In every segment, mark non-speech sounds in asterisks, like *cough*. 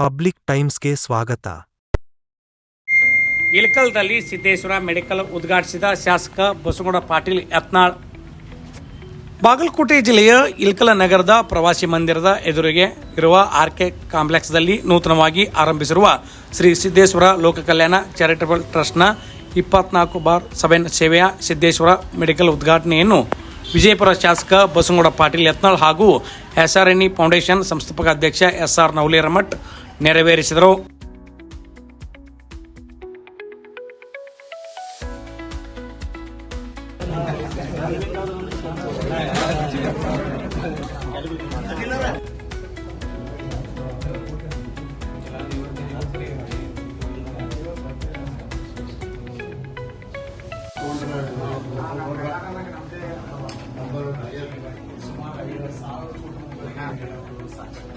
Public ಟೈಮ್ಸ್ಗೆ ಸ್ವಾಗತ. ಇಳಕಲ್ದಲ್ಲಿ Siddeshwara medical ಉದ್ಘಾಟಿಸಿದ ಶಾಸಕ ಬಸವಗೌಡ ಪಾಟೀಲ್ ಯತ್ನಾಳ್. ಬಾಗಲಕೋಟೆ ಜಿಲ್ಲೆಯ ಇಳಕಲ ನಗರದ ಪ್ರವಾಸಿ ಮಂದಿರದ ಎದುರಿಗೆ ಇರುವ ಆರ್ಕೆ ಕಾಂಪ್ಲೆಕ್ಸ್ದಲ್ಲಿ ನೂತನವಾಗಿ ಆರಂಭಿಸಿರುವ ಶ್ರೀ ಸಿದ್ದೇಶ್ವರ ಲೋಕ ಕಲ್ಯಾಣ ಚಾರಿಟಬಲ್ ಟ್ರಸ್ಟ್ನ ಇಪ್ಪತ್ನಾಲ್ಕು ಬಾರ್ ಸೆವೆನ್ ಸೇವೆಯ ಸಿದ್ದೇಶ್ವರ ಮೆಡಿಕಲ್ ಉದ್ಘಾಟನೆಯನ್ನು ವಿಜಯಪುರ ಶಾಸಕ ಬಸವಗೌಡ ಪಾಟೀಲ್ ಯತ್ನಾಳ್ ಹಾಗೂ ಎಸ್ ಆರ್ ಎನ್ ಫೌಂಡೇಶನ್ ಸಂಸ್ಥಾಪಕ ಅಧ್ಯಕ್ಷ ಎಸ್ ಆರ್ ನವಲೇರಮಠ್ ನೆರವೇರಿಸಿದರು.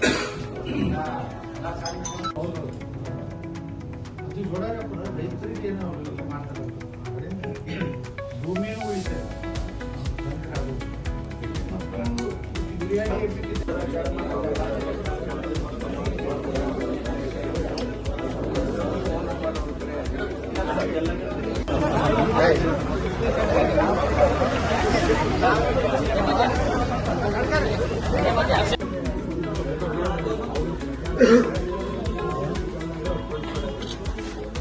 *coughs* ರೈತರಿಗೆ ಮಾಡ್ತಾರೆ ಭೂಮಿಯನ್ನು ಉಳಿತಾರೆ